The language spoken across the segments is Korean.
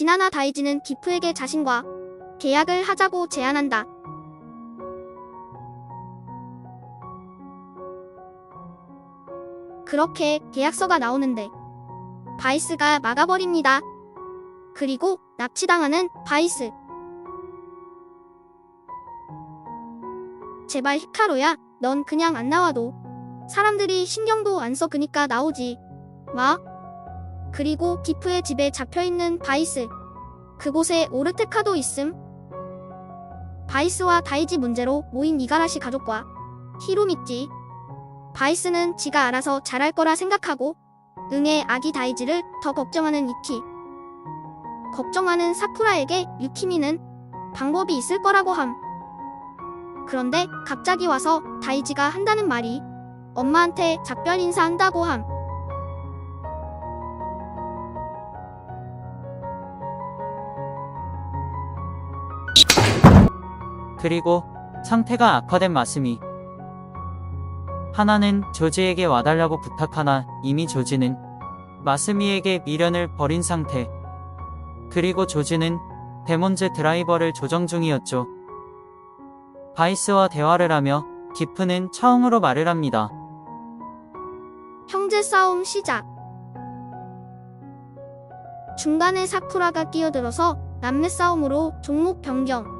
지나나 다이지는 기프에게 자신과 계약을 하자고 제안한다. 그렇게 계약서가 나오는데 바이스가 막아버립니다. 그리고 납치당하는 바이스. 제발 히카로야, 넌 그냥 안 나와도 사람들이 신경도 안 써 그니까 나오지. 마. 그리고 기프의 집에 잡혀있는 바이스. 그곳에 오르테카도 있음. 바이스와 다이지 문제로 모인 이가라시 가족과 히로미찌. 바이스는 지가 알아서 잘할 거라 생각하고 응애 아기 다이지를 더 걱정하는 이키. 걱정하는 사쿠라에게 유키미는 방법이 있을 거라고 함. 그런데 갑자기 와서 다이지가 한다는 말이 엄마한테 작별 인사한다고 함. 그리고 상태가 악화된 마스미. 하나는 조지에게 와달라고 부탁하나 이미 조지는 마스미에게 미련을 버린 상태. 그리고 조지는 데몬즈 드라이버를 조정 중이었죠. 바이스와 대화를 하며 기프는 처음으로 말을 합니다. 형제 싸움 시작. 중간에 사쿠라가 끼어들어서 남매 싸움으로 종목 변경.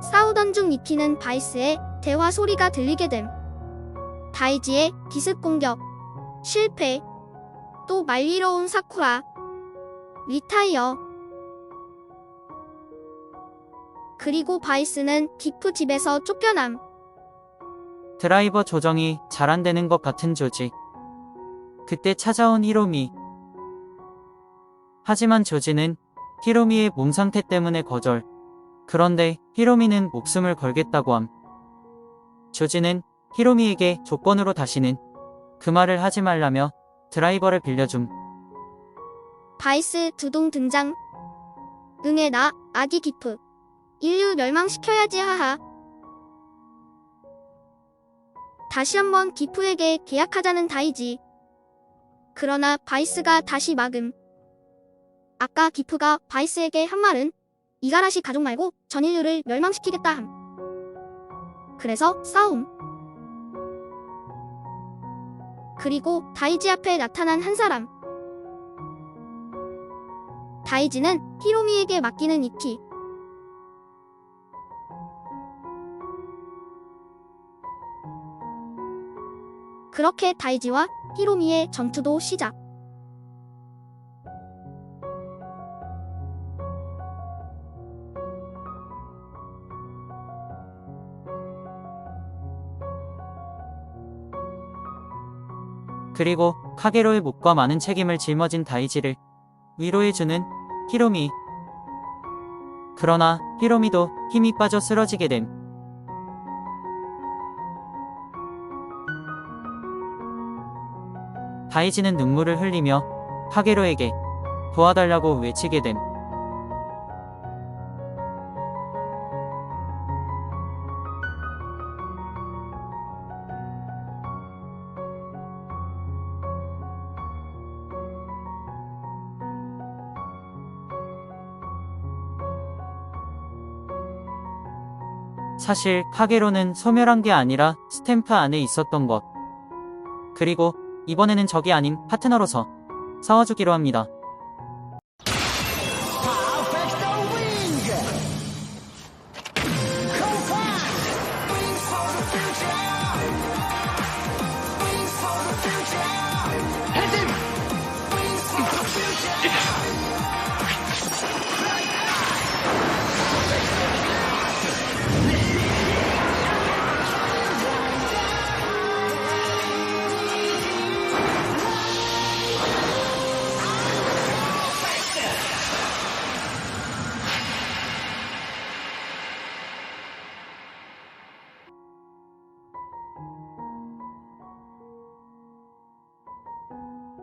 싸우던 중 이키는 바이스의 대화 소리가 들리게 됨. 다이지의 기습 공격. 실패. 또 말리러 온 사쿠라. 리타이어. 그리고 바이스는 기프 집에서 쫓겨남. 드라이버 조정이 잘 안 되는 것 같은 조지. 그때 찾아온 히로미. 하지만 조지는 히로미의 몸 상태 때문에 거절. 그런데 히로미는 목숨을 걸겠다고 함. 조지는 히로미에게 조건으로 다시는 그 말을 하지 말라며 드라이버를 빌려줌. 바이스 두동 등장. 응애 나 아기 기프. 인류 멸망시켜야지 하하. 다시 한번 기프에게 계약하자는 다이지. 그러나 바이스가 다시 막음. 아까 기프가 바이스에게 한 말은 이가라시 가족 말고 전 인류를 멸망시키겠다 함. 그래서 싸움. 그리고 다이지 앞에 나타난 한 사람. 다이지는 히로미에게 맡기는 이키. 그렇게 다이지와 히로미의 전투도 시작. 그리고 카게로의 몫과 많은 책임을 짊어진 다이지를 위로해주는 히로미. 그러나 히로미도 힘이 빠져 쓰러지게 됨. 다이지는 눈물을 흘리며 카게로에게 도와달라고 외치게 됨. 사실 카게로는 소멸한 게 아니라 스탬프 안에 있었던 것. 그리고 이번에는 적이 아닌 파트너로서 싸워주기로 합니다.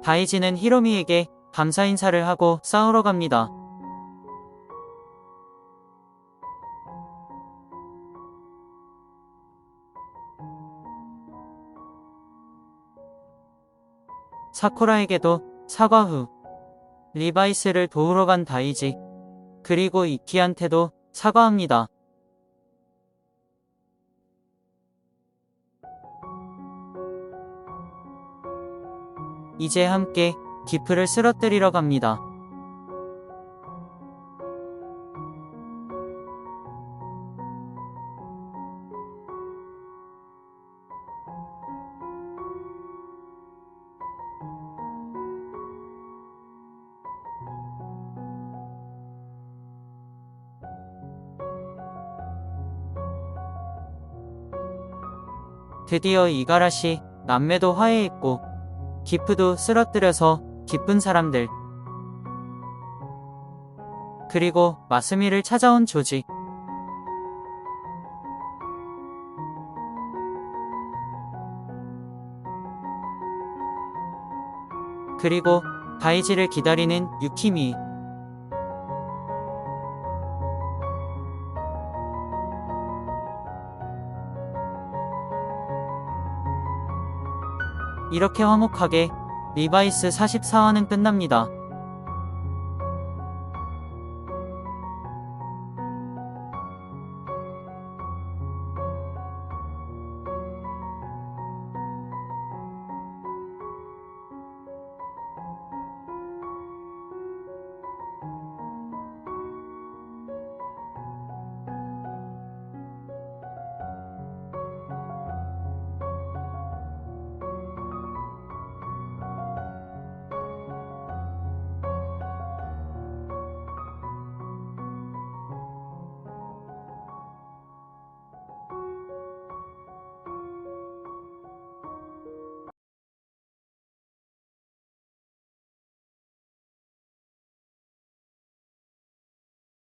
다이지는 히로미에게 감사 인사를 하고 싸우러 갑니다. 사쿠라에게도 사과 후 리바이스를 도우러 간 다이지. 그리고 이키한테도 사과합니다. 이제 함께 기프를 쓰러뜨리러 갑니다. 드디어 이가라시 남매도 화해했고 기프도 쓰러뜨려서 기쁜 사람들. 그리고 마스미를 찾아온 조지. 그리고 다이지를 기다리는 유키미 이렇게 화목하게 리바이스 44화는 끝납니다.